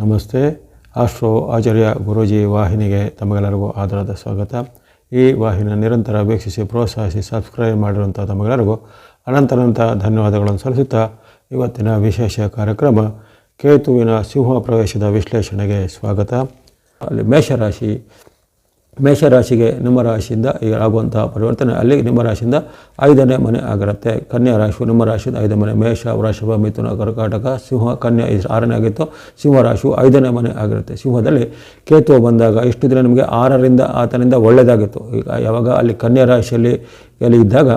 ನಮಸ್ತೆ. ಆಸ್ಟ್ರೋ ಆಚಾರ್ಯ ಗುರೂಜಿ ವಾಹಿನಿಗೆ ತಮಗೆಲ್ಲರಿಗೂ ಆಧಾರದ ಸ್ವಾಗತ. ಈ ವಾಹಿನ ನಿರಂತರ ವೀಕ್ಷಿಸಿ, ಪ್ರೋತ್ಸಾಹಿಸಿ ಸಬ್ಸ್ಕ್ರೈಬ್ ಮಾಡಿರುವಂಥ ತಮಗೆಲ್ಲರಿಗೂ ಅನಂತನಂತ ಧನ್ಯವಾದಗಳನ್ನು ಸಲ್ಲಿಸುತ್ತಾ ಇವತ್ತಿನ ವಿಶೇಷ ಕಾರ್ಯಕ್ರಮ ಕೇತುವಿನ ಸಿಂಹ ಪ್ರವೇಶದ ವಿಶ್ಲೇಷಣೆಗೆ ಸ್ವಾಗತ. ಅಲ್ಲಿ ಮೇಷರಾಶಿ ಮೇಷರಾಶಿಗೆ ನಿಮ್ಮ ರಾಶಿಯಿಂದ ಈಗ ಆಗುವಂತಹ ಪರಿವರ್ತನೆ. ಅಲ್ಲಿ ನಿಮ್ಮ ರಾಶಿಯಿಂದ ಐದನೇ ಮನೆ ಆಗಿರುತ್ತೆ. ಕನ್ಯಾ ರಾಶಿ ನಿಮ್ಮ ರಾಶಿಯಿಂದ ಐದನೇ ಮನೆ ಮೇಷ, ವೃಷಭ, ಮಿಥುನ, ಕರ್ಕಾಟಕ, ಸಿಂಹ, ಕನ್ಯಾ ಆರನೇ ಆಗಿತ್ತು. ಸಿಂಹ ರಾಶಿಯು ಐದನೇ ಮನೆ ಆಗಿರುತ್ತೆ. ಸಿಂಹದಲ್ಲಿ ಕೇತು ಬಂದಾಗ ಇಷ್ಟು ದಿನ ನಿಮಗೆ ಆರರಿಂದ ಆತನಿಂದ ಒಳ್ಳೆಯದಾಗಿತ್ತು ಈಗ ಯಾವಾಗ ಅಲ್ಲಿ ಕನ್ಯಾ ರಾಶಿಯಲ್ಲಿ ಅಲ್ಲಿ ಇದ್ದಾಗ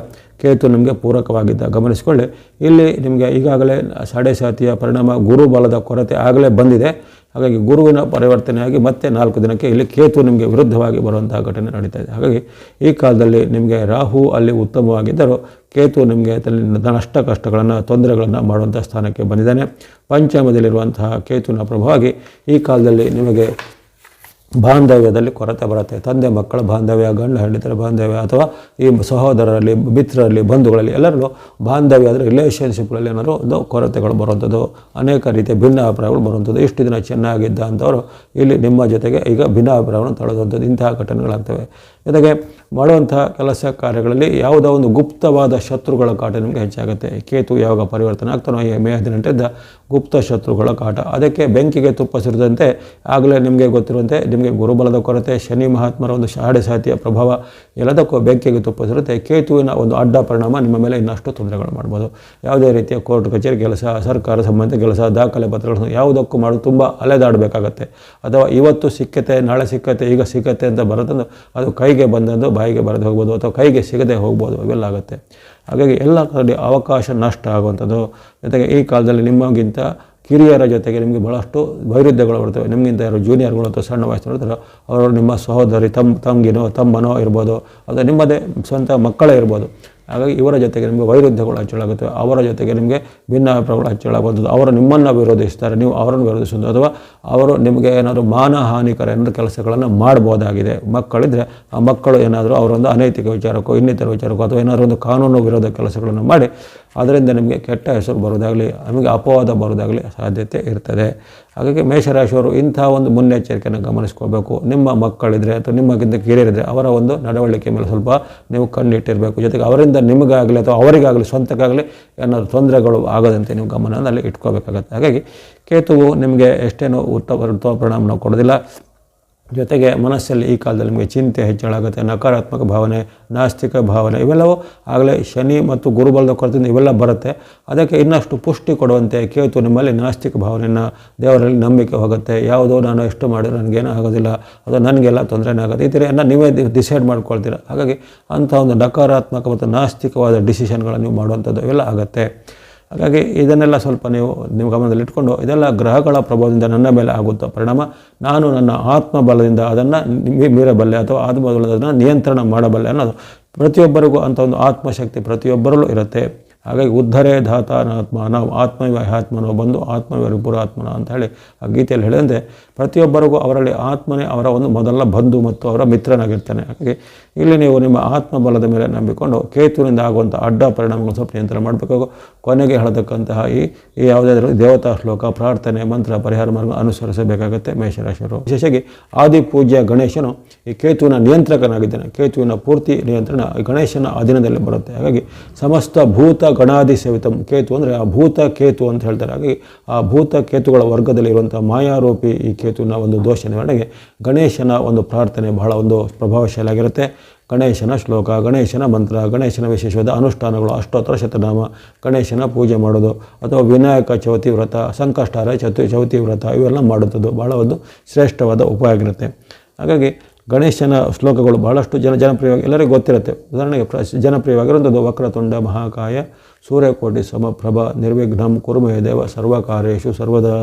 ಕೇತು ನಿಮಗೆ ಪೂರಕವಾಗಿದ್ದ. ಗಮನಿಸಿಕೊಳ್ಳಿ. ಇಲ್ಲಿ ನಿಮಗೆ ಈಗಾಗಲೇ ಸಾಡೆ ಸಾತಿಯ ಪರಿಣಾಮ ಗುರು ಬಲದ ಕೊರತೆ ಆಗಲೇ ಬಂದಿದೆ. ಹಾಗಾಗಿ ಗುರುವಿನ ಪರಿವರ್ತನೆಯಾಗಿ ಮತ್ತೆ ನಾಲ್ಕು ದಿನಕ್ಕೆ ಇಲ್ಲಿ ಕೇತು ನಿಮಗೆ ವಿರುದ್ಧವಾಗಿ ಬರುವಂತಹ ಘಟನೆ ನಡೀತಾ ಇದೆ. ಹಾಗಾಗಿ ಈ ಕಾಲದಲ್ಲಿ ನಿಮಗೆ ರಾಹು ಅಲ್ಲಿ ಉತ್ತಮವಾಗಿದ್ದರೂ ಕೇತು ನಿಮಗೆ ನಷ್ಟ ಕಷ್ಟಗಳನ್ನು, ತೊಂದರೆಗಳನ್ನು ಮಾಡುವಂಥ ಸ್ಥಾನಕ್ಕೆ ಬಂದಿದ್ದಾನೆ. ಪಂಚಮದಲ್ಲಿರುವಂತಹ ಕೇತುವಿನ ಪ್ರಭಾವವಾಗಿ ಈ ಕಾಲದಲ್ಲಿ ನಿಮಗೆ ಬಾಂಧವ್ಯದಲ್ಲಿ ಕೊರತೆ ಬರುತ್ತೆ. ತಂದೆ, ಮಕ್ಕಳ ಬಾಂಧವ್ಯ, ಗಂಡ ಹೆಂಡತಿರ ಬಾಂಧವ್ಯ ಅಥವಾ ಈ ಸಹೋದರರಲ್ಲಿ, ಮಿತ್ರರಲ್ಲಿ, ಬಂಧುಗಳಲ್ಲಿ ಎಲ್ಲರಲ್ಲೂ ಬಾಂಧವ್ಯ ಅಂದರೆ ರಿಲೇಷನ್ಶಿಪ್ಗಳಲ್ಲಿ ಏನಾದರೂ ಒಂದು ಕೊರತೆಗಳು ಬರುವಂಥದ್ದು, ಅನೇಕ ರೀತಿಯ ಭಿನ್ನಾಭಿಪ್ರಾಯಗಳು ಬರುವಂಥದ್ದು. ಇಷ್ಟು ದಿನ ಚೆನ್ನಾಗಿದ್ದ ಅಂಥವರು ಇಲ್ಲಿ ನಿಮ್ಮ ಜೊತೆಗೆ ಈಗ ಭಿನ್ನಾಭಿಪ್ರಾಯವನ್ನು ತಳೆದಂಥದ್ದು. ಇಂತಹ ಘಟನೆಗಳಾಗ್ತವೆ. ಜೊತೆಗೆ ಮಾಡುವಂಥ ಕೆಲಸ ಕಾರ್ಯಗಳಲ್ಲಿ ಯಾವುದೋ ಒಂದು ಗುಪ್ತವಾದ ಶತ್ರುಗಳ ಕಾಟ ನಿಮಗೆ ಹೆಚ್ಚಾಗುತ್ತೆ. ಕೇತು ಯಾವಾಗ ಪರಿವರ್ತನೆ ಆಗ್ತಾನೋ, ಈ ಮೇ ಹದಿನೆಂಟರಿಂದ ಗುಪ್ತ ಶತ್ರುಗಳ ಕಾಟ. ಅದಕ್ಕೆ ಬೆಂಕಿಗೆ ತುಪ್ಪ ಸುರಿದಂತೆ ಆಗಲೇ ನಿಮಗೆ ಗೊತ್ತಿರುವಂತೆ ನಿಮಗೆ ಗುರುಬಲದ ಕೊರತೆ, ಶನಿ ಮಹಾತ್ಮರ ಒಂದು ಶಾಡೆ ಸಾತಿಯ ಪ್ರಭಾವ ಎಲ್ಲದಕ್ಕೂ ಬೆಂಕಿಗೆ ತುಪ್ಪ ಸುರುತ್ತೆ ಕೇತುವಿನ ಒಂದು ಅಡ್ಡ ಪರಿಣಾಮ ನಿಮ್ಮ ಮೇಲೆ ಇನ್ನಷ್ಟು ತೊಂದರೆಗಳು ಮಾಡ್ಬೋದು. ಯಾವುದೇ ರೀತಿಯ ಕೋರ್ಟ್, ಕಚೇರಿ ಕೆಲಸ, ಸರ್ಕಾರ ಸಂಬಂಧಿತ ಕೆಲಸ, ದಾಖಲೆ ಪತ್ರಗಳನ್ನು ಯಾವುದಕ್ಕೂ ಮಾಡೋದು ತುಂಬ ಅಲೆದಾಡಬೇಕಾಗತ್ತೆ. ಅಥವಾ ಇವತ್ತು ಸಿಕ್ಕತ್ತೆ ನಾಳೆ ಸಿಕ್ಕತ್ತೆ ಈಗ ಸಿಕ್ಕತ್ತೆ ಅಂತ ಬರೋದನ್ನು ಅದು ಕೈಗೆ ಬಂದಂದು ಬಾಯಿಗೆ ಬರೆದು ಹೋಗ್ಬೋದು ಅಥವಾ ಕೈಗೆ ಸಿಗದೆ ಹೋಗ್ಬೋದು ಇವೆಲ್ಲ ಆಗುತ್ತೆ. ಹಾಗಾಗಿ ಎಲ್ಲ ಕಡೆ ಅವಕಾಶ ನಷ್ಟ ಆಗುವಂಥದ್ದು. ಜೊತೆಗೆ ಈ ಕಾಲದಲ್ಲಿ ನಿಮಗಿಂತ ಕಿರಿಯರ ಜೊತೆಗೆ ನಿಮಗೆ ಭಾಳಷ್ಟು ವೈರುಧ್ಯಗಳು ಬರ್ತವೆ. ನಿಮಗಿಂತ ಯಾರು ಜೂನಿಯರ್ಗಳು ಅಥವಾ ಸಣ್ಣ ವಯಸ್ಸಿನ ಇರ್ತಾರೋ ಅವರು ನಿಮ್ಮ ಸಹೋದರಿ ತಮ್ಮ ತಂಗಿನೋ ತಮ್ಮನೋ ಇರ್ಬೋದು, ಅಥವಾ ನಿಮ್ಮದೇ ಸ್ವಂತ ಮಕ್ಕಳೇ ಇರ್ಬೋದು. ಹಾಗಾಗಿ ಇವರ ಜೊತೆಗೆ ನಿಮಗೆ ವೈರುಧ್ಯಗಳು ಹೆಚ್ಚಳಾಗುತ್ತೆ. ಅವರ ಜೊತೆಗೆ ನಿಮಗೆ ಭಿನ್ನಾಭಿಪ್ರಾಯಗಳು ಹೆಚ್ಚಳಾಗುವಂಥದ್ದು ಅವರು ನಿಮ್ಮನ್ನು ವಿರೋಧಿಸ್ತಾರೆ. ನೀವು ಅವರನ್ನು ವಿರೋಧಿಸುವುದು ಅಥವಾ ಅವರು ನಿಮಗೆ ಏನಾದರೂ ಮಾನಹಾನಿಕರ ಏನಾದರೂ ಕೆಲಸಗಳನ್ನು ಮಾಡ್ಬೋದಾಗಿದೆ. ಮಕ್ಕಳಿದ್ದರೆ ಆ ಮಕ್ಕಳು ಏನಾದರೂ ಅವರೊಂದು ಅನೈತಿಕ ವಿಚಾರಕ್ಕೋ, ಇನ್ನಿತರ ವಿಚಾರಕ್ಕೋ, ಅಥವಾ ಏನಾದರೂ ಒಂದು ಕಾನೂನು ವಿರೋಧ ಕೆಲಸಗಳನ್ನು ಮಾಡಿ ಅದರಿಂದ ನಿಮಗೆ ಕೆಟ್ಟ ಹೆಸರು ಬರೋದಾಗಲಿ ನಮಗೆ ಅಪವಾದ ಬರೋದಾಗಲಿ ಸಾಧ್ಯತೆ ಇರ್ತದೆ. ಹಾಗಾಗಿ ಮೇಷರಾಶಿಯವರು ಇಂಥ ಒಂದು ಮುನ್ನೆಚ್ಚರಿಕೆಯನ್ನು ಗಮನಿಸ್ಕೋಬೇಕು. ನಿಮ್ಮ ಮಕ್ಕಳಿದ್ರೆ ಅಥವಾ ನಿಮ್ಮಗಿಂತ ಕಿರಿಯರಿದ್ರೆ ಅವರ ಒಂದು ನಡವಳಿಕೆ ಮೇಲೆ ಸ್ವಲ್ಪ ನೀವು ಕಣ್ಣಿಟ್ಟಿರಬೇಕು. ಜೊತೆಗೆ ಅವರಿಂದ ನಿಮಗಾಗಲಿ ಅಥವಾ ಅವರಿಗಾಗಲಿ ಸ್ವಂತಕ್ಕಾಗಲಿ ಏನಾದರೂ ತೊಂದರೆಗಳು ಆಗದಂತೆ ನೀವು ಗಮನದಲ್ಲಿ ಇಟ್ಕೋಬೇಕಾಗತ್ತೆ. ಹಾಗಾಗಿ ಕೇತುವು ನಿಮಗೆ ಎಷ್ಟೇನೋ ಉತ್ತಮ ಉತ್ತಮ ಪರಿಣಾಮ ನಾವು ಕೊಡೋದಿಲ್ಲ ಜೊತೆಗೆ ಮನಸ್ಸಲ್ಲಿ ಈ ಕಾಲದಲ್ಲಿ ನಿಮಗೆ ಚಿಂತೆ, ಹೆಚ್ಚಳಾಗುತ್ತೆ, ನಕಾರಾತ್ಮಕ ಭಾವನೆ, ನಾಸ್ತಿಕ ಭಾವನೆ, ಇವೆಲ್ಲವೂ ಆಗಲೇ ಶನಿ ಮತ್ತು ಗುರುಬಲದ ಕೊರತೆಯಿಂದ ಇವೆಲ್ಲ ಬರುತ್ತೆ. ಅದಕ್ಕೆ ಇನ್ನಷ್ಟು ಪುಷ್ಟಿ ಕೊಡುವಂತೆ ಕೇತು ನಿಮ್ಮಲ್ಲಿ ನಾಸ್ತಿಕ ಭಾವನೆಯನ್ನು, ದೇವರಲ್ಲಿ ನಂಬಿಕೆ ಹೋಗುತ್ತೆ. ಯಾವುದೋ ನಾನು ಎಷ್ಟು ಮಾಡಿದ್ರೆ ನನಗೇನು ಆಗೋದಿಲ್ಲ. ಅದು ನನಗೆಲ್ಲ ತೊಂದರೆನೇ ಆಗುತ್ತೆ. ಈ ಥರ ನೀವೇ ಡಿಸೈಡ್ ಮಾಡ್ಕೊಳ್ತೀರ. ಹಾಗಾಗಿ ಅಂಥ ಒಂದು ನಕಾರಾತ್ಮಕ ಮತ್ತು ನಾಸ್ತಿಕವಾದ ಡಿಸಿಷನ್ಗಳನ್ನು ನೀವು ಮಾಡುವಂಥದ್ದು ಇವೆಲ್ಲ ಆಗುತ್ತೆ. ಹಾಗಾಗಿ ಇದನ್ನೆಲ್ಲ ಸ್ವಲ್ಪ ನೀವು ನಿಮ್ಮ ಗಮನದಲ್ಲಿಟ್ಕೊಂಡು ಇದೆಲ್ಲ ಗ್ರಹಗಳ ಪ್ರಭಾವದಿಂದ ನನ್ನ ಮೇಲೆ ಆಗುತ್ತೋ ಪರಿಣಾಮ, ನಾನು ನನ್ನ ಆತ್ಮಬಲದಿಂದ ಅದನ್ನು ಮೀರಬಲ್ಲೆ ಅಥವಾ ಆತ್ಮಬಲದಿಂದ ನಿಯಂತ್ರಣ ಮಾಡಬಲ್ಲೆ ಅನ್ನೋದು. ಪ್ರತಿಯೊಬ್ಬರಿಗೂ ಅಂಥ ಒಂದು ಆತ್ಮಶಕ್ತಿ ಪ್ರತಿಯೊಬ್ಬರಲ್ಲೂ ಇರುತ್ತೆ. ಹಾಗಾಗಿ ಉದ್ಧರೇ ಧಾತಾನಾತ್ಮ ನಾವು ಆತ್ಮನೋ ಬಂದು ಆತ್ಮವಿವ ರಿಪುರಾತ್ಮನ ಅಂತ ಹೇಳಿ ಆ ಗೀತೆಯಲ್ಲಿ ಹೇಳಿದಂತೆ ಪ್ರತಿಯೊಬ್ಬರಿಗೂ ಅವರಲ್ಲಿ ಆತ್ಮನೇ ಅವರ ಒಂದು ಮೊದಲ ಬಂಧು ಮತ್ತು ಅವರ ಮಿತ್ರನಾಗಿರ್ತಾನೆ. ಹಾಗಾಗಿ ಇಲ್ಲಿ ನೀವು ನಿಮ್ಮ ಆತ್ಮಬಲದ ಮೇಲೆ ನಂಬಿಕೊಂಡು ಕೇತುವಿನಿಂದ ಆಗುವಂಥ ಅಡ್ಡ ಪರಿಣಾಮಗಳು ಸ್ವಲ್ಪ ನಿಯಂತ್ರಣ ಮಾಡಬೇಕು ಕೊನೆಗೆ ಹೇಳತಕ್ಕಂತಹ ಈ ಈ ಯಾವುದಾದ್ರೂ ದೇವತಾ ಶ್ಲೋಕ, ಪ್ರಾರ್ಥನೆ, ಮಂತ್ರ, ಪರಿಹಾರ ಮಾರ್ಗ ಅನುಸರಿಸಬೇಕಾಗುತ್ತೆ ಮೇಷರಾಶಿಯವರು ವಿಶೇಷವಾಗಿ ಆದಿ ಪೂಜ್ಯ ಗಣೇಶನು ಈ ಕೇತುವಿನ ನಿಯಂತ್ರಕನಾಗಿದ್ದಾನೆ. ಕೇತುವಿನ ಪೂರ್ತಿ ನಿಯಂತ್ರಣ ಗಣೇಶನ ಅಧೀನದಲ್ಲಿ ಬರುತ್ತೆ. ಹಾಗಾಗಿ ಸಮಸ್ತ ಭೂತ ಗಣಾದಿ ಸೇವಿತಂ ಕೇತು ಅಂದರೆ ಆ ಭೂತ ಕೇತು ಅಂತ ಹೇಳ್ತಾರೆ. ಹಾಗಾಗಿ ಆ ಭೂತ ಕೇತುಗಳ ವರ್ಗದಲ್ಲಿ ಇರುವಂಥ ಮಾಯಾರೂಪಿ ಈ ಕೇತುವಿನ ಒಂದು ದೋಷ ನಿವಾರಣೆಗೆ ಗಣೇಶನ ಒಂದು ಪ್ರಾರ್ಥನೆ ಬಹಳ ಒಂದು ಪ್ರಭಾವಶಾಲಿಯಾಗಿರುತ್ತೆ. ಗಣೇಶನ ಶ್ಲೋಕ, ಗಣೇಶನ ಮಂತ್ರ, ಗಣೇಶನ ವಿಶೇಷವಾದ ಅನುಷ್ಠಾನಗಳು ಅಷ್ಟೋತ್ತರ ಶತನಾಮ, ಗಣೇಶನ ಪೂಜೆ ಮಾಡೋದು, ಅಥವಾ ವಿನಾಯಕ ಚೌತಿ ವ್ರತ ಸಂಕಷ್ಟಾರ ಚತು, ಚೌತಿ ವ್ರತ, ಇವೆಲ್ಲ ಮಾಡುತ್ತದ್ದು ಬಹಳ ಒಂದು ಶ್ರೇಷ್ಠವಾದ ಉಪಾಯ ಆಗಿರುತ್ತೆ. ಹಾಗಾಗಿ ಗಣೇಶನ ಶ್ಲೋಕಗಳು ಬಹಳಷ್ಟು ಜನ ಜನಪ್ರಿಯವಾಗಿ, ಎಲ್ಲರಿಗೂ ಗೊತ್ತಿರುತ್ತೆ. ಉದಾಹರಣೆಗೆ ಪ್ರ, ಜನಪ್ರಿಯವಾಗಿರುವಂಥದ್ದು ವಕ್ರತುಂಡ, ಮಹಾಕಾಯ, ಸೂರ್ಯಕೋಟಿ, ಸಮಪ್ರಭ, ನಿರ್ವಿಘ್ನಂ, ಕುರುಮಯ ದೇವ ಸರ್ವಕಾರ್ಯೇಶು ಸರ್ವದಾ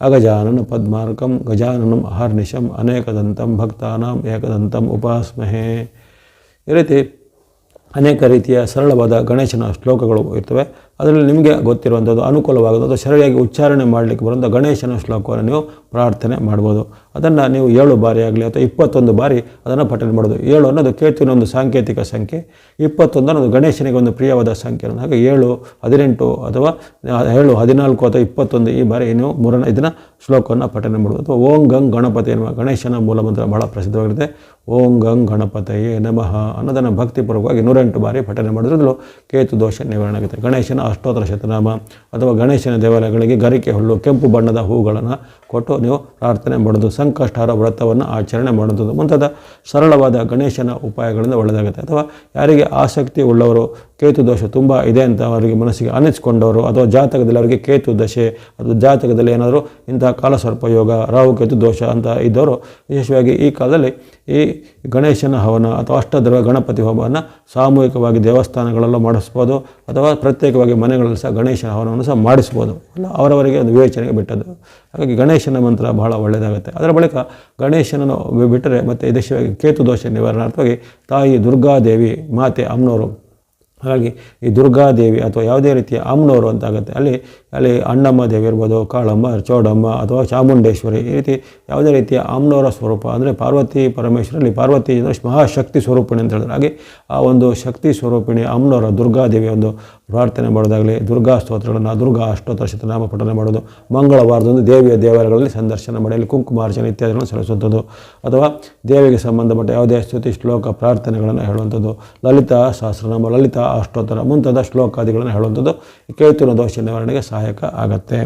ಅಗಜಾನನ ಪದ್ಮಾರ್ಕಂ, ಗಜಾನನಂ ಅಹರ್ನಿಶಂ, ಅನೇಕದಂತಂ ಭಕ್ತಾನಾಂ, ಏಕದಂತಂ ಉಪಾಸ್ಮಹೇ. ಈ ರೀತಿ ಅನೇಕ ರೀತಿಯ ಸರಳವಾದ ಗಣೇಶನ ಶ್ಲೋಕಗಳು ಇರ್ತವೆ. ಅದರಲ್ಲಿ ನಿಮಗೆ ಗೊತ್ತಿರುವಂಥದ್ದು ಅನುಕೂಲವಾಗೋದು. ಅದು ಸರಿಯಾಗಿ ಉಚ್ಚಾರಣೆ ಮಾಡಲಿಕ್ಕೆ ಬರುವಂಥ ಗಣೇಶನ ಶ್ಲೋಕವನ್ನು ನೀವು ಪ್ರಾರ್ಥನೆ ಮಾಡ್ಬೋದು. ಅದನ್ನು ನೀವು ಏಳು ಬಾರಿ ಆಗಲಿ ಅಥವಾ ಇಪ್ಪತ್ತೊಂದು ಬಾರಿ ಅದನ್ನು ಪಠನೆ ಮಾಡೋದು. ಏಳು ಅನ್ನೋದು ಕೇತುವಿನ ಒಂದು ಸಾಂಕೇತಿಕ ಸಂಖ್ಯೆ. ಇಪ್ಪತ್ತೊಂದು ಅನ್ನೋದು ಗಣೇಶನಿಗೆ ಒಂದು ಪ್ರಿಯವಾದ ಸಂಖ್ಯೆ ಹಾಗೆ ಏಳು, ಹದಿನೆಂಟು ಅಥವಾ ಏಳು, ಹದಿನಾಲ್ಕು ಅಥವಾ ಇಪ್ಪತ್ತೊಂದು ಈ ಬಾರಿ ನೀವು ಮೂರನೇ ಇದನ್ನು ಶ್ಲೋಕವನ್ನು ಪಠನೆ ಮಾಡ್ಬೋದು. ಅಥವಾ ಓಂ ಗಂಗ್ ಗಣಪತಿ ಎನ್ನುವ ಗಣೇಶನ ಮೂಲ ಮಂತ್ರ ಬಹಳ ಪ್ರಸಿದ್ಧವಾಗಿರುತ್ತೆ ಓಂ ಗಂಗ್ ಗಣಪತಯೇ ನಮಃ ಅನ್ನೋದನ್ನು ಭಕ್ತಿಪೂರ್ವಕವಾಗಿ ನೂರೆಂಟು ಬಾರಿ ಪಠನೆ ಮಾಡೋದ್ರಿಂದಲೂ ಕೇತು ದೋಷ ನಿವಾರಣೆ ಆಗುತ್ತೆ. ಗಣೇಶನ ಅಷ್ಟೋತ್ತರ ಶತನಾಮ ಅಥವಾ ಗಣೇಶನ ದೇವಾಲಯಗಳಿಗೆ ಗರಿಕೆ ಹುಲ್ಲು, ಕೆಂಪು ಬಣ್ಣದ ಹೂಗಳನ್ನು ಕೊಟ್ಟು ನೀವು ಪ್ರಾರ್ಥನೆ ಮಾಡೋದು ಸಂಕಷ್ಟಹಾರ ವ್ರತವನ್ನು ಆಚರಣೆ ಮಾಡೋದು. ಮುಂತಾದ ಸರಳವಾದ ಗಣೇಶನ ಉಪಾಯಗಳಿಂದ ಒಳ್ಳೆಯದಾಗುತ್ತೆ. ಅಥವಾ ಯಾರಿಗೆ ಆಸಕ್ತಿ ಉಳ್ಳವರು ಕೇತು ದೋಷ ತುಂಬ ಇದೆ ಅಂತ ಅವರಿಗೆ ಮನಸ್ಸಿಗೆ ಅನಿಸ್ಕೊಂಡವರು, ಅಥವಾ ಜಾತಕದಲ್ಲಿ ಅವರಿಗೆ ಕೇತು ದಶೆ, ಅಥವಾ ಜಾತಕದಲ್ಲಿ ಏನಾದರೂ ಇಂತಹ ಕಾಲಸರ್ಪ ಯೋಗ, ರಾಹು ಕೇತು ದೋಷ ಅಂತ ಇದ್ದವರು, ವಿಶೇಷವಾಗಿ ಈ ಕಾಲದಲ್ಲಿ ಈ ಗಣೇಶನ ಹವನ ಅಥವಾ ಅಷ್ಟದ್ರವ ಗಣಪತಿ ಹೋಮವನ್ನು ಸಾಮೂಹಿಕವಾಗಿ ದೇವಸ್ಥಾನಗಳಲ್ಲೂ ಮಾಡಿಸ್ಬೋದು, ಅಥವಾ ಪ್ರತ್ಯೇಕವಾಗಿ ಮನೆಗಳಲ್ಲಿ ಸಹ ಗಣೇಶನ ಹವನವನ್ನು ಸಹ ಮಾಡಿಸ್ಬೋದು. ಅಲ್ಲ ಅವರವರಿಗೆ ಒಂದು ವಿವೇಚನೆಗೆ ಬಿಟ್ಟದ್ದು. ಹಾಗಾಗಿ ಗಣೇಶನ ಮಂತ್ರ ಬಹಳ ಒಳ್ಳೆಯದಾಗುತ್ತೆ. ಅದರ ಬಳಿಕ ಗಣೇಶನನ್ನು ಬಿಟ್ಟರೆ ಮತ್ತು ವಿಶೇಷವಾಗಿ ಕೇತು ದೋಷ ನಿವಾರಣಾರ್ಥವಾಗಿ ತಾಯಿ ದುರ್ಗಾದೇವಿ ಮಾತೆ ಅಮ್ಮನವರು ಹಾಗಾಗಿ ಈ ದುರ್ಗಾದೇವಿ ಅಥವಾ ಯಾವುದೇ ರೀತಿಯ ಅಮ್ಮನವರು ಅಂತ ಆಗುತ್ತೆ ಅಲ್ಲಿ ಅಲ್ಲಿ ಅಣ್ಣಮ್ಮ ದೇವಿ ಇರ್ಬೋದು, ಕಾಳಮ್ಮ, ಚೌಡಮ್ಮ ಅಥವಾ ಚಾಮುಂಡೇಶ್ವರಿ ಈ ರೀತಿ ಯಾವುದೇ ರೀತಿಯ ಅಮ್ಮನವರ ಸ್ವರೂಪ ಅಂದರೆ ಪಾರ್ವತಿ ಪರಮೇಶ್ವರಲ್ಲಿ ಪಾರ್ವತಿ ಅಂದರೆ ಮಹಾಶಕ್ತಿ ಸ್ವರೂಪಿಣಿ ಅಂತ ಹೇಳಿದ್ರೆ. ಹಾಗೆ ಆ ಒಂದು ಶಕ್ತಿ ಸ್ವರೂಪಿಣಿ ಅಮ್ಮನವರ ದುರ್ಗಾದೇವಿಯ ಒಂದು ಪ್ರಾರ್ಥನೆ ಮಾಡೋದಾಗಲಿ, ದುರ್ಗಾ ಸ್ತೋತ್ರಗಳನ್ನು, ದುರ್ಗಾ ಅಷ್ಟೋತ್ತರ ಶತನಾಮ ಪಠನೆ ಮಾಡೋದು, ಮಂಗಳವಾರದಂದು ದೇವಿಯ ದೇವಾಲಯಗಳಲ್ಲಿ ಸಂದರ್ಶನ ಮಾಡಲಿ ಕುಂಕುಮಾರ್ಚನೆ ಇತ್ಯಾದಿಗಳನ್ನು ಸಲ್ಲಿಸುವಂಥದ್ದು. ಅಥವಾ ದೇವಿಗೆ ಸಂಬಂಧಪಟ್ಟ ಯಾವುದೇ ಸ್ತುತಿ, ಶ್ಲೋಕ ಪ್ರಾರ್ಥನೆಗಳನ್ನು ಹೇಳುವಂಥದ್ದು. ಲಲಿತಾ ಸಹಸ್ರನಾಮ, ಲಲಿತಾ ಅಷ್ಟೋತ್ತರ ಮುಂತಾದ ಶ್ಲೋಕಾದಿಗಳನ್ನು ಹೇಳುವಂಥದ್ದು. ಕೇಳ್ತಿರೋ ದೋಷ ನಿವಾರಣೆಗೆ ಸಹಾಯಕ ಆಗತ್ತೆ.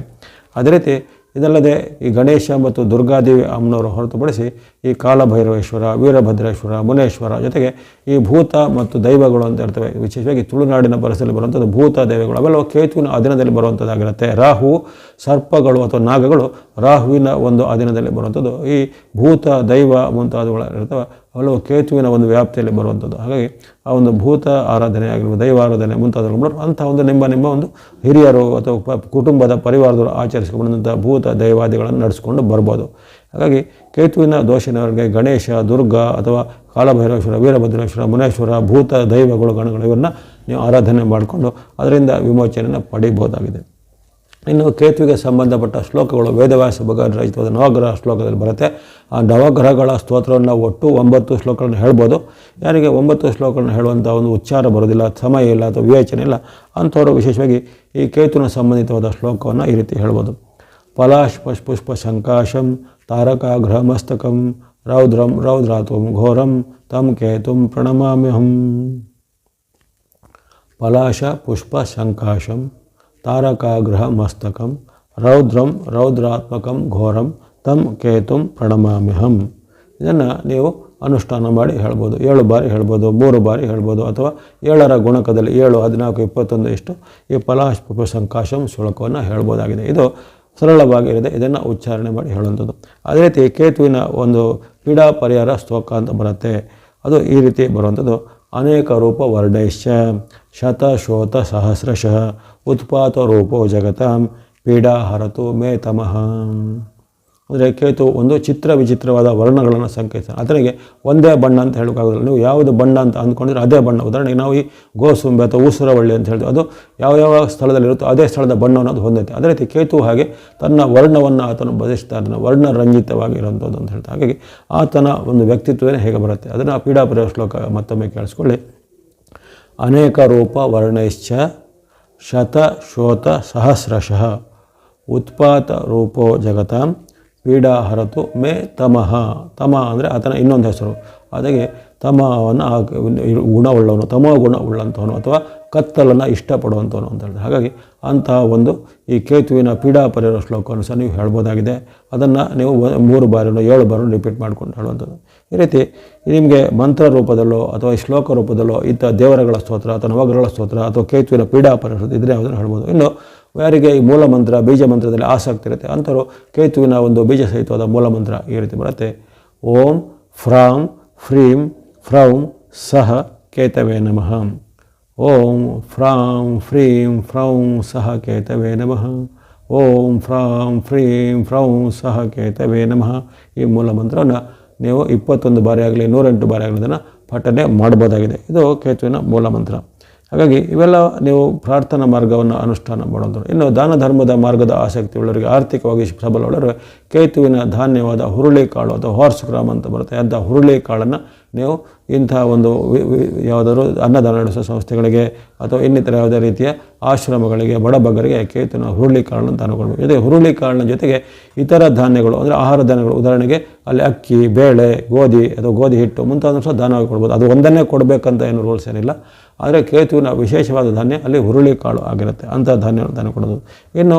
ಅದೇ ರೀತಿ ಇದಲ್ಲದೆ ಈ ಗಣೇಶ ಮತ್ತು ದುರ್ಗಾದೇವಿ ಅಮ್ಮನವರು ಹೊರತುಪಡಿಸಿ ಈ ಕಾಲಭೈರವೇಶ್ವರ, ವೀರಭದ್ರೇಶ್ವರ, ಮುನೇಶ್ವರ ಜೊತೆಗೆ ಈ ಭೂತ ಮತ್ತು ದೈವಗಳು ಅಂತ ಇರ್ತವೆ. ವಿಶೇಷವಾಗಿ ತುಳುನಾಡಿನ ಪರಿಸರದಲ್ಲಿ ಬರುವಂಥದ್ದು ಭೂತ ದೈವಗಳು. ಅವೆಲ್ಲ ಕೇತುವಿನ ಅಧೀನದಲ್ಲಿ ಬರುವಂಥದ್ದಾಗಿರುತ್ತೆ. ರಾಹು, ಸರ್ಪಗಳು ಅಥವಾ ನಾಗಗಳು ರಾಹುವಿನ ಒಂದು ಅಧೀನದಲ್ಲಿ ಬರುವಂಥದ್ದು. ಈ ಭೂತ, ದೈವ ಮುಂತಾದವುಗಳು ಅವೆಲ್ಲವೂ ಕೇತುವಿನ ಒಂದು ವ್ಯಾಪ್ತಿಯಲ್ಲಿ ಬರುವಂಥದ್ದು. ಹಾಗಾಗಿ ಆ ಒಂದು ಭೂತ ಆರಾಧನೆ ಆಗಿರ್ಬೋದು, ದೈವ ಆರಾಧನೆ ಮುಂತಾದವುಗಳು ಅಂಥ ಒಂದು ನಿಮ್ಮ ನಿಮ್ಮ ಒಂದು ಹಿರಿಯರು ಅಥವಾ ಕುಟುಂಬದ ಪರಿವಾರದವರು ಆಚರಿಸಿಕೊಂಡಂಥ ಭೂತ ದೈವಾದಿಗಳನ್ನು ನಡೆಸ್ಕೊಂಡು ಬರ್ಬೋದು. ಹಾಗಾಗಿ ಕೇತುವಿನ ದೋಷನವರಿಗೆ ಗಣೇಶ, ದುರ್ಗ ಅಥವಾ ಕಾಲಭೈರವೇಶ್ವರ, ವೀರಭದ್ರೇಶ್ವರ, ಮುನೇಶ್ವರ, ಭೂತ ದೈವಗಳು ಗಣಗಳು ಇವನ್ನು ನೀವು ಆರಾಧನೆ ಮಾಡಿಕೊಂಡು ಅದರಿಂದ ವಿಮೋಚನೆಯನ್ನು ಪಡಿಬೋದಾಗಿದೆ. ಇನ್ನು ಕೇತುವಿಗೆ ಸಂಬಂಧಪಟ್ಟ ಶ್ಲೋಕಗಳು ವೇದವ್ಯಾಸ ಭಗವಾನ್ ರಚಿತವಾದ ನವಗ್ರಹ ಶ್ಲೋಕದಲ್ಲಿ ಬರುತ್ತೆ. ಆ ನವಗ್ರಹಗಳ ಸ್ತೋತ್ರವನ್ನು ಒಟ್ಟು ಒಂಬತ್ತು ಶ್ಲೋಕಗಳನ್ನು ಹೇಳ್ಬೋದು. ಯಾರಿಗೆ ಒಂಬತ್ತು ಶ್ಲೋಕಗಳನ್ನು ಹೇಳುವಂಥ ಒಂದು ಉಚ್ಚಾರ ಬರೋದಿಲ್ಲ ಸಮಯ ಇಲ್ಲ ಅಥವಾ ವಿವೇಚನೆ ಇಲ್ಲ, ಅಂಥವರು ವಿಶೇಷವಾಗಿ ಈ ಕೇತುವಿನ ಸಂಬಂಧಿತವಾದ ಶ್ಲೋಕವನ್ನು ಈ ರೀತಿ ಹೇಳ್ಬೋದು. ಪಲಾಶ್ ಪುಷ್ಪ ಸಂಕಾಶಂ ತಾರಕ ಮಸ್ತಕಂ ರೌದ್ರಂ ರೌದ್ರಾತ್ವಂ ಘೋರಂ ತಂ ಕೇತುಂ ಪ್ರಣಮಾಮ್ಯಹಂ. ಪಲಾಶ ಪುಷ್ಪ ಸಂಕಾಶಂ ತಾರಕಾಗ್ರಹ ಮಸ್ತಕಂ ರೌದ್ರಂ ರೌದ್ರಾತ್ಮಕಂ ಘೋರಂ ತಂ ಕೇತುಂ ಪ್ರಣಮಾಮ್ಯಹಂ ಇದನ್ನು ನೀವು ಅನುಷ್ಠಾನ ಮಾಡಿ ಹೇಳ್ಬೋದು. ಏಳು ಬಾರಿ ಹೇಳ್ಬೋದು, ಮೂರು ಬಾರಿ ಹೇಳ್ಬೋದು, ಅಥವಾ ಏಳರ ಗುಣಕದಲ್ಲಿ ಏಳು, ಹದಿನಾಲ್ಕು, ಇಪ್ಪತ್ತೊಂದು ಇಷ್ಟು ಈ ಫಲಾಶ್ಪ ಸಂಕಾಶಂ ಶುಳಕವನ್ನು ಹೇಳ್ಬೋದಾಗಿದೆ. ಇದು ಸರಳವಾಗಿರದೆ ಇದನ್ನು ಉಚ್ಚಾರಣೆ ಮಾಡಿ ಹೇಳುವಂಥದ್ದು. ಅದೇ ರೀತಿ ಕೇತುವಿನ ಒಂದು ಪೀಡಾ ಪರಿಹಾರ ಸ್ತೋಕ ಅಂತ ಬರುತ್ತೆ. ಅದು ಈ ರೀತಿ ಬರುವಂಥದ್ದು. ಅನೇಕ ರೂಪ ವರ್ಣೈಶ್ಚ ಶತ ಶೋತ ಸಹಸ್ರಶಃ ಉತ್ಪಾತ ರೂಪೋ ಜಗತಾಂ ಪೀಡಾ ಹರತು ಮೇ ತಮಃ ಅಂದರೆ ಕೇತು ಒಂದು ಚಿತ್ರ ವಿಚಿತ್ರವಾದ ವರ್ಣಗಳನ್ನು ಸಂಕೇತ ಅದರಿಗೆ ಒಂದೇ ಬಣ್ಣ ಅಂತ ಹೇಳೋಕ್ಕಾಗೋದಿಲ್ಲ. ನೀವು ಯಾವುದು ಬಣ್ಣ ಅಂತ ಅಂದ್ಕೊಂಡಿದ್ರೆ ಅದೇ ಬಣ್ಣ. ಉದಾಹರಣೆಗೆ ನಾವು ಈ ಗೋಸುಂಬೆ ಅಥವಾ ಊಸರವಳ್ಳಿ ಅಂತ ಹೇಳ್ತೀವಿ. ಅದು ಯಾವ ಯಾವ ಸ್ಥಳದಲ್ಲಿರುತ್ತೋ ಅದೇ ಸ್ಥಳದ ಬಣ್ಣವನ್ನು ಅದು ಹೊಂದೈತೆ ಅದೇ ರೀತಿ ಕೇತು ಹಾಗೆ ತನ್ನ ವರ್ಣವನ್ನು ಆತನು ಬದಲಿಸ್ತಾ ವರ್ಣ ವರ್ಣರಂಜಿತವಾಗಿರುವಂಥದ್ದು ಅಂತ ಹೇಳ್ತಾರೆ. ಹಾಗಾಗಿ ಆತನ ಒಂದು ವ್ಯಕ್ತಿತ್ವವೇ ಹೇಗೆ ಬರುತ್ತೆ? ಅದನ್ನು ಪೀಡಾಪುರ ಶ್ಲೋಕ ಮತ್ತೊಮ್ಮೆ ಕೇಳಿಸ್ಕೊಳ್ಳಿ. ಅನೇಕ ರೂಪ ವರ್ಣೈಶ್ಚ ಶತ ಶೋತ ಸಹಸ್ರಶಃ ಉತ್ಪಾತ ರೂಪೋ ಜಗತಾಂ ಪೀಡಾ ಹರತು ಮೇ ತಮಃ. ತಮ ಅಂದರೆ ಆತನ ಇನ್ನೊಂದು ಹೆಸರು. ಅದಕ್ಕೆ ತಮವನ್ನು ಆ ಗುಣವುಳ್ಳವನು, ತಮ ಗುಣ ಉಳ್ಳಂಥವನು ಅಥವಾ ಕತ್ತಲನ್ನು ಇಷ್ಟಪಡುವಂಥವನು ಅಂತ ಹೇಳಿದೆ ಹಾಗಾಗಿ ಅಂತಹ ಒಂದು ಈ ಕೇತುವಿನ ಪೀಡಾ ಪರಿಹಾರ ಶ್ಲೋಕವನ್ನು ಸಹ ನೀವು ಹೇಳ್ಬೋದಾಗಿದೆ. ಅದನ್ನು ನೀವು ಮೂರು ಬಾರಿನೋ ಏಳು ಬಾರಿ ರಿಪೀಟ್ ಮಾಡ್ಕೊಂಡು ಹೇಳುವಂಥದ್ದು. ಈ ರೀತಿ ನಿಮಗೆ ಮಂತ್ರ ರೂಪದಲ್ಲೋ ಅಥವಾ ಶ್ಲೋಕ ರೂಪದಲ್ಲೋ ಇಂಥ ದೇವರಗಳ ಸ್ತೋತ್ರ ಅಥವಾ ನವಗ್ರಹಗಳ ಸ್ತೋತ್ರ ಅಥವಾ ಕೇತುವಿನ ಪೀಡಾ ಪರಿಹಾರ ಇದ್ರೆ ಯಾವುದನ್ನು ಹೇಳ್ಬೋದು. ಇನ್ನು ಯಾರಿಗೆ ಈ ಮೂಲ ಮಂತ್ರ ಬೀಜ ಮಂತ್ರದಲ್ಲಿ ಆಸಕ್ತಿ ಇರುತ್ತೆ ಅಂಥವ್ರು ಕೇತುವಿನ ಒಂದು ಬೀಜ ಸಹಿತವಾದ ಮೂಲ ಮಂತ್ರ ಈ ರೀತಿ ಬರುತ್ತೆ. ಓಂ ಫ್ರಾಂ ಫ್ರೀಂ ಫ್ರೌಂ ಸಹ ಕೇತವೇ ನಮಃ. ಓಂ ಫ್ರಾಂ ಫ್ರೀಂ ಫ್ರೌಂ ಸಹ ಕೇತವೇ ನಮಃ. ಓಂ ಫ್ರಾಂ ಫ್ರೀಂ ಫ್ರೌಂ ಸಹ ಕೇತವೇ ನಮಃ. ಈ ಮೂಲ ಮಂತ್ರವನ್ನು ನೀವು ಇಪ್ಪತ್ತೊಂದು ಬಾರಿ ಆಗಲಿ, ನೂರೆಂಟು ಬಾರಿ ಆಗಲಿ ಅದನ್ನು ಪಠನೆ ಮಾಡ್ಬೋದಾಗಿದೆ ಇದು ಕೇತುವಿನ ಮೂಲ ಮಂತ್ರ ಹಾಗಾಗಿ ಇವೆಲ್ಲ ನೀವು ಪ್ರಾರ್ಥನಾ ಮಾರ್ಗವನ್ನು ಅನುಷ್ಠಾನ ಮಾಡೋದು. ಇನ್ನು ದಾನ ಧರ್ಮದ ಮಾರ್ಗದ ಆಸಕ್ತಿ ಉಳ್ಳವರಿಗೆ ಆರ್ಥಿಕವಾಗಿ ಸಬಲವುಳ್ಳವರು ಕೇತುವಿನ ಧಾನ್ಯವಾದ ಹುರುಳಿಕಾಳು ಅಥವಾ ಹಾರ್ಸ್ ಗ್ರಾಮ್ ಅಂತ ಬರುತ್ತೆ ಅಂಥ ಹುರುಳಿ ಕಾಳನ್ನು ನೀವು ಇಂಥ ಒಂದು ಯಾವುದಾದ್ರು ಅನ್ನದಾನ ನಡೆಸೋ ಸಂಸ್ಥೆಗಳಿಗೆ ಅಥವಾ ಇನ್ನಿತರ ಯಾವುದೇ ರೀತಿಯ ಆಶ್ರಮಗಳಿಗೆ ಬಡಬಗ್ಗರಿಗೆ ಕೇತನ ಹುರುಳಿ ಕಾಳನ್ನು ದಾನ ಕೊಡಬೇಕು ಜೊತೆಗೆ ಹುರುಳಿ ಕಾಳಿನ ಜೊತೆಗೆ ಇತರ ಧಾನ್ಯಗಳು, ಅಂದರೆ ಆಹಾರ ಧಾನ್ಯಗಳು, ಉದಾಹರಣೆಗೆ ಅಲ್ಲಿ ಅಕ್ಕಿ, ಬೇಳೆ, ಗೋಧಿ ಅಥವಾ ಗೋಧಿ ಹಿಟ್ಟು ಮುಂತಾದ ಸಹ ದಾನವಾಗಿ ಕೊಡ್ಬೋದು. ಅದು ಒಂದನ್ನೇ ಕೊಡಬೇಕಂತ ಏನು ರೂಲ್ಸ್ ಏನಿಲ್ಲ. ಆದರೆ ಕೇತುವಿನ ವಿಶೇಷವಾದ ಧಾನ್ಯ ಅಲ್ಲಿ ಹುರುಳಿ ಕಾಳು ಆಗಿರುತ್ತೆ. ಅಂಥ ಧಾನ್ಯ ದಾನ ಕೊಡೋದು. ಇನ್ನು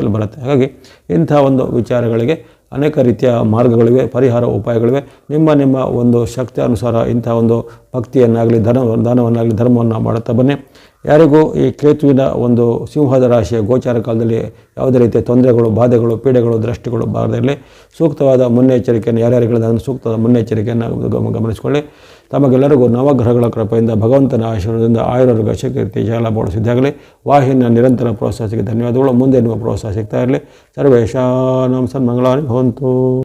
ಆಸಕ್ತಿಯಲ್ಲಿ ಬರುತ್ತೆ. ಹಾಗಾಗಿ ಇಂಥ ಒಂದು ವಿಚಾರಗಳಿಗೆ ಅನೇಕ ರೀತಿಯ ಮಾರ್ಗಗಳಿವೆ, ಪರಿಹಾರ ಉಪಾಯಗಳಿವೆ. ನಿಮ್ಮ ನಿಮ್ಮ ಒಂದು ಶಕ್ತಿ ಅನುಸಾರ ಇಂಥ ಒಂದು ಭಕ್ತಿಯನ್ನಾಗಲಿ, ಧನ ದಾನವನ್ನಾಗಲಿ ಧರ್ಮವನ್ನು ಮಾಡುತ್ತಾ ಬನ್ನಿ. ಯಾರಿಗೂ ಈ ಕೇತುವಿನ ಒಂದು ಸಿಂಹದ ರಾಶಿಯ ಗೋಚಾರ ಕಾಲದಲ್ಲಿ ಯಾವುದೇ ರೀತಿಯ ತೊಂದರೆಗಳು, ಬಾಧೆಗಳು, ಪೀಡೆಗಳು ದೃಷ್ಟಿಗಳು ಬಾರದಿರಲಿ ಸೂಕ್ತವಾದ ಮುನ್ನೆಚ್ಚರಿಕೆಯನ್ನು ಯಾರ್ಯಾರಿಗಳಿಂದ ಸೂಕ್ತವಾದ ಮುನ್ನೆಚ್ಚರಿಕೆಯನ್ನು ಗಮ- ಗಮನಿಸಿಕೊಳ್ಳಿ. ತಮಗೆಲ್ಲರಿಗೂ ನವಗ್ರಹಗಳ ಕೃಪೆಯಿಂದ ಭಗವಂತನ ಆಶೀರ್ವಾದದಿಂದ ಆಯುರ್ವೇದ ಶಕ್ತಿ ಜಾಲ ಸಿದ್ಧಾಗಲಿ ವಾಹಿನಿಯ ನಿರಂತರ ಪ್ರೋತ್ಸಾಹಕ್ಕೆ ಧನ್ಯವಾದಗಳು. ಮುಂದೆ ನಿಮ್ಮ ಪ್ರೋತ್ಸಾಹ ಸಿಗ್ತಾ ಇರಲಿ. ಸರ್ವೇಶಾನಂ ಸನ್ಮಂಗಳಾನಿ ಭವಂತು.